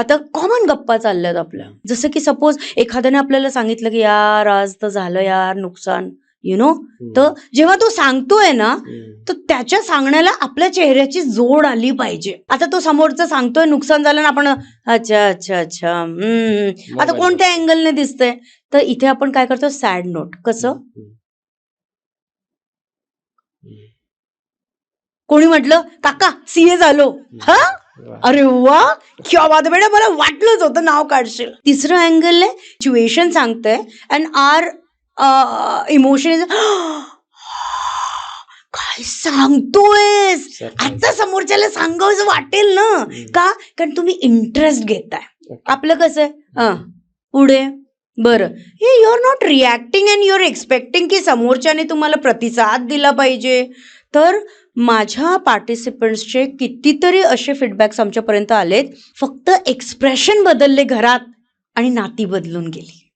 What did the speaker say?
आता कॉमन गप्पा चालल्यात आपल्या. जसं की सपोज एखाद्याने आपल्याला सांगितलं की यार आज तर झालं यार नुकसान. यु नो तर जेव्हा तो सांगतोय ना तर त्याच्या सांगण्याला आपल्या चेहऱ्याची जोड आली पाहिजे. आता तो समोरचा सांगतोय नुकसान झालं ना आपण अच्छा अच्छा अच्छा हम्म. आता कोणत्या अँगलने दिसतंय? तर इथे आपण काय करतो? सॅड नोट कसं? कोणी म्हटलं काका सीए झालो हा? अरे वा क्या? बात आहे बेटा मला वाटलंच होतं नाव काढशील. तिसरं अँगल आहे सिच्युएशन सांगतंय अँड आर इमोशन इज काय सांगतोयस? आता समोरच्याला सांगावं वाटेल ना. का? कारण तुम्ही इंटरेस्ट घेताय. आपलं कसं? आहे पुढे. बरं. हे you are not reacting and you are expecting की समोरच्याने तुम्हाला प्रतिसाद दिला पाहिजे. तर माझ्या पार्टिसिपंट्सचे कितीतरी असे फीडबॅक्स आमच्यापर्यंत आलेत. फक्त एक्सप्रेशन बदलले घरात आणि नाती बदलून गेली.